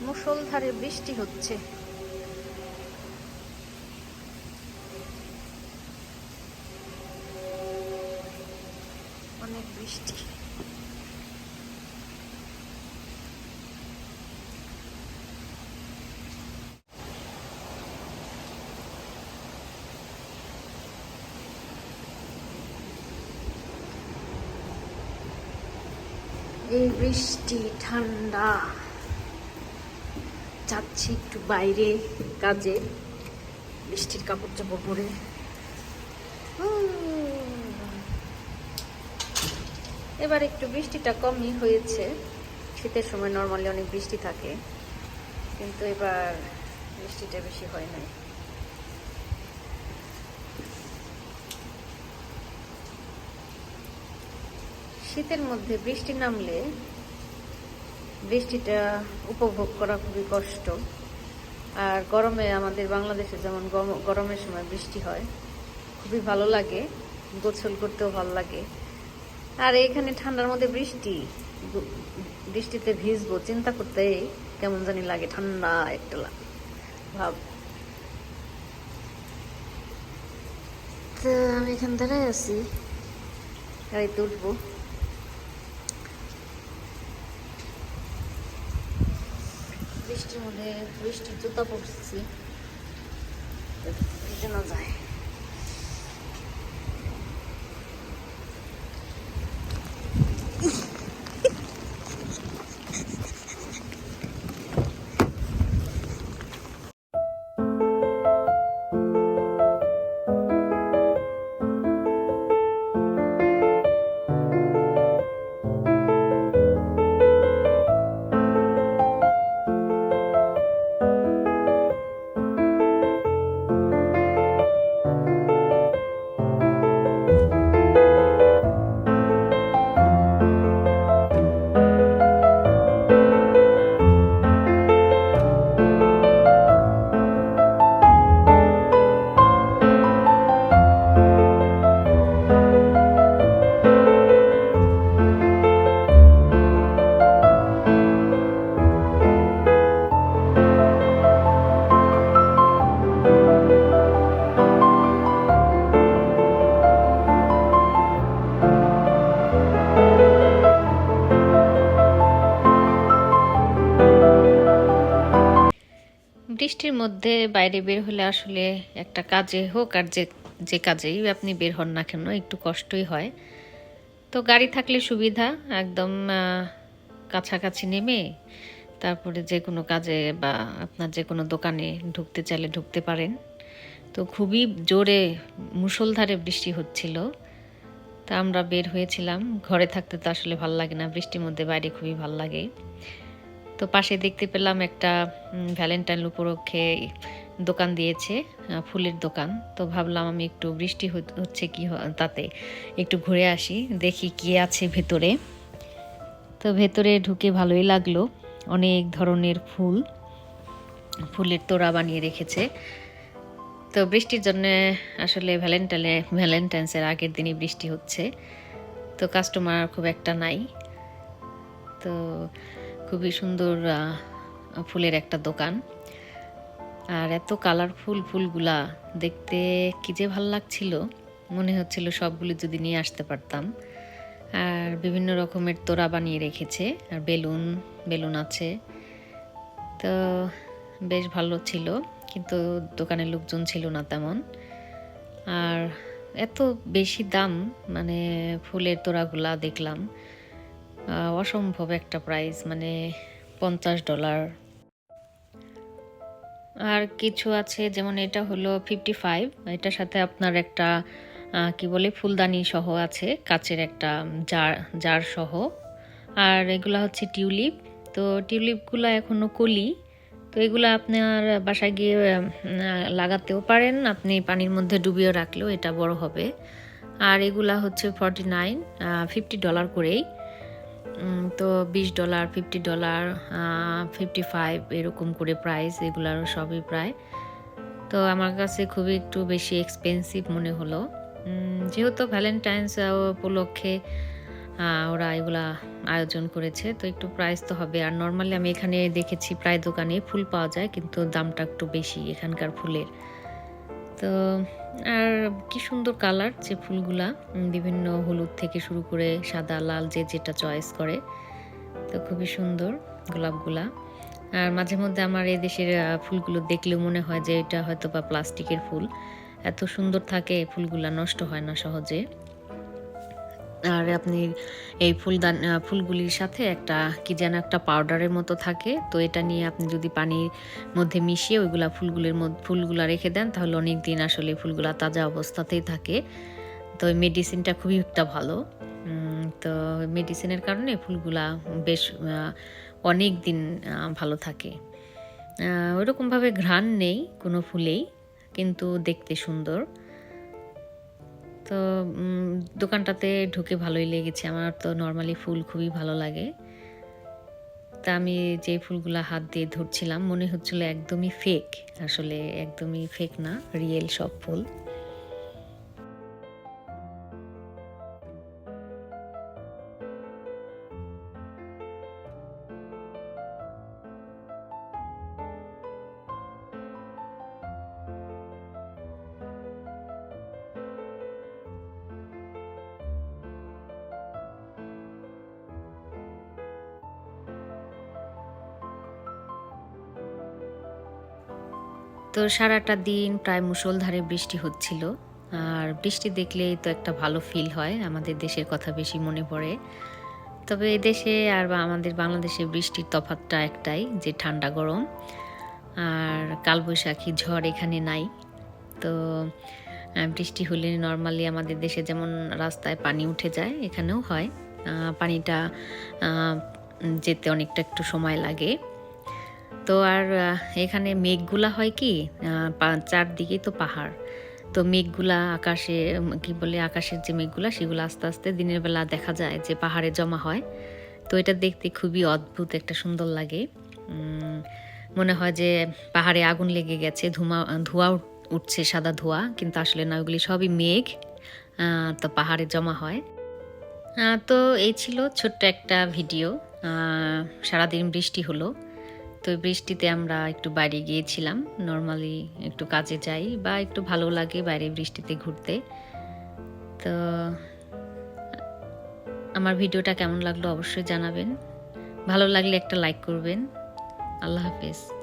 মুষলধারে বৃষ্টি হচ্ছে। অনেক বৃষ্টি। এই বৃষ্টি ঠান্ডা। যাচ্ছি একটু বাইরে কাজে বৃষ্টির কাপড় চাপড় পরে। এবার একটু বৃষ্টিটা কমই হয়েছে। শীতের সময় নর্মালি অনেক বৃষ্টি থাকে, কিন্তু এবার বৃষ্টিটা বেশি হয় নাই। শীতের মধ্যে বৃষ্টি নামলে বৃষ্টিটা উপভোগ করা খুবই কষ্ট। আর গরমে আমাদের বাংলাদেশে যেমন গরম- গরমের সময় বৃষ্টি হয়, খুবই ভালো লাগে গোসল করতেও ভালো লাগে। আর এখানে ঠান্ডার মধ্যে বৃষ্টি বৃষ্টিতে ভিজবো, চিন্তা করতে কেমন জানি লাগে, ঠান্ডা একটা ভাব। তো আমি এখান দাঁড়ায় আছি গাড়িতে উঠবো। বৃষ্টির মধ্যে বৃষ্টির জুতা পড়ছি ভিজে যায়। বৃষ্টির মধ্যে বাইরে বের হলে আসলে একটা কাজে হোক আর যে যে কাজেই আপনি বের হন না কেন, একটু কষ্টই হয়। তো গাড়ি থাকলে সুবিধা, একদম কাছাকাছি নেমে তারপরে যে কোনো কাজে বা আপনার যে কোনো দোকানে ঢুকতে চাইলে ঢুকতে পারেন। তো খুবই জোরে মুষলধারে বৃষ্টি হচ্ছিল। তা আমরা বের হয়েছিলাম। ঘরে থাকতে তো আসলে ভালো লাগে না, বৃষ্টির মধ্যে বাইরে খুবই ভালো লাগে। তো পাশে দেখতে পেলাম একটা ভ্যালেন্টাইন উপলক্ষে দোকান দিয়েছে ফুলের দোকান। তো ভাবলাম আমি একটু বৃষ্টি হচ্ছে কি তাতে একটু ঘুরে আসি, দেখি কি আছে ভেতরে। তো ভেতরে ঢুকে ভালোই লাগল, অনেক ধরনের ফুল, ফুলের তোড়া বানিয়ে রেখেছে। তো বৃষ্টির জন্য আসলে ভ্যালেন্টাইনে ভ্যালেন্টাইন্সের আগের দিনই বৃষ্টি হচ্ছে। তো কাস্টমার খুব একটা নাই। তো খুবই সুন্দর ফুলের একটা দোকান। আর এত কালারফুল ফুলগুলা দেখতে কি যে ভালো লাগছিল, মনে হচ্ছিল সবগুলো যদি নিয়ে আসতে পারতাম। আর বিভিন্ন রকমের তোড়া বানিয়ে রেখেছে, আর বেলুন বেলুন আছে। তো বেশ ভালো ছিল, কিন্তু দোকানের লোকজন ছিল না তেমন। আর এত বেশি দাম মানে ফুলের তোড়াগুলা দেখলাম অসম্ভব একটা প্রাইস মানে পঞ্চাশ ডলার আর কিছু আছে, যেমন এটা হলো ফিফটি ফাইভ এটার সাথে আপনার একটা কি বলে, ফুলদানি সহ আছে, কাচের একটা জার জার সহ। আর এগুলা হচ্ছে টিউলিপ, তো টিউলিপগুলো এখনও কলি, তো এগুলো আপনার বাসায় গিয়ে লাগাতেও পারেন, আপনি পানির মধ্যে ডুবিয়ে রাখলেও এটা বড় হবে। আর এগুলা হচ্ছে ফর্টি নাইন ফিফটি ডলার করেই। তো বিশ dollar fifty dollar fifty five এরকম করে প্রাইস এগুলার সবই প্রায়। তো আমার কাছে খুবই একটু বেশি এক্সপেন্সিভ মনে হলো। যেহেতু ভ্যালেন্টাইন্স উপলক্ষে ওরা এগুলা আয়োজন করেছে, তো একটু প্রাইস তো হবে। আর নর্মালি আমি এখানে দেখেছি প্রায় দোকানে ফুল পাওয়া যায়, কিন্তু দামটা একটু বেশি এখানকার ফুলের। তো আর কি সুন্দর কালার যে ফুলগুলা বিভিন্ন হলুদ থেকে শুরু করে সাদা, লাল, যে যেটা চয়েস করে। তো খুবই সুন্দর গোলাপগুলা। আর মাঝে মধ্যে আমার এই দেশের ফুলগুলো দেখলেও মনে হয় যে এটা হয়তো বা প্লাস্টিকের ফুল। এত সুন্দর থাকে ফুলগুলা, নষ্ট হয় না সহজে। আর আপনি এই ফুলদান ফুলগুলির সাথে একটা কি যেন একটা পাউডারের মতো থাকে। তো এটা নিয়ে আপনি যদি পানির মধ্যে মিশিয়ে ওইগুলা ফুলগুলির মধ্যে ফুলগুলা রেখে দেন, তাহলে অনেক দিন আসলে ফুলগুলা তাজা অবস্থাতেই থাকে। তো মেডিসিনটা খুবই একটা ভালো। তো মেডিসিনের কারণে ফুলগুলা বেশ অনেক দিন ভালো থাকে। ওইরকমভাবে ঘ্রাণ নেই কোনো ফুলেই, কিন্তু দেখতে সুন্দর। তো দোকানটাতে ঢুকে ভালোই লেগেছে। আমার তো নর্মালি ফুল খুবই ভালো লাগে। তা আমি যে ফুলগুলো হাত দিয়ে ধরছিলাম, মনে হচ্ছিল একদমই ফেক আসলে একদমই ফেক না রিয়েল সব ফুল। তো সারাটা দিন প্রায় মুষলধারে বৃষ্টি হচ্ছিল। আর বৃষ্টি দেখলেই তো একটা ভালো ফিল হয়, আমাদের দেশের কথা বেশি মনে পড়ে। তবে দেশে আর বা আমাদের বাংলাদেশে বৃষ্টির তফাতটা একটাই, যে ঠান্ডা গরম। আর কালবৈশাখী ঝড় এখানে নাই। তো বৃষ্টি হলে নর্মালি আমাদের দেশে যেমন রাস্তায় পানি উঠে যায়, এখানেও হয়। পানিটা যেতে অনেকটা একটু সময় লাগে। তো আর এখানে মেঘগুলা হয় কি চারদিকেই তো পাহাড়। তো মেঘগুলা আকাশে কি বলে, আকাশের যে মেঘগুলা, সেগুলো আস্তে আস্তে দিনের বেলা দেখা যায় যে পাহাড়ে জমা হয়। তো এটা দেখতে খুবই অদ্ভুত, একটা সুন্দর লাগে। মনে হয় যে পাহাড়ে আগুন লেগে গেছে, ধুমা, ধোঁয়া উঠছে সাদা ধোঁয়া, কিন্তু আসলে না, ওগুলি সবই মেঘ তো পাহাড়ে জমা হয়। তো এই ছিল ছোট্ট একটা ভিডিও। সারাদিন বৃষ্টি হলো। তো বৃষ্টিতে আমরা একটু বাইরে গিয়েছিলাম। নর্মালি একটু কাজে যাই বা একটু ভালো লাগে বাইরে বৃষ্টিতে ঘুরতে। তো আমার ভিডিওটা কেমন লাগল অবশ্যই জানাবেন। ভালো লাগলে একটা লাইক করবেন। আল্লাহ হাফেজ।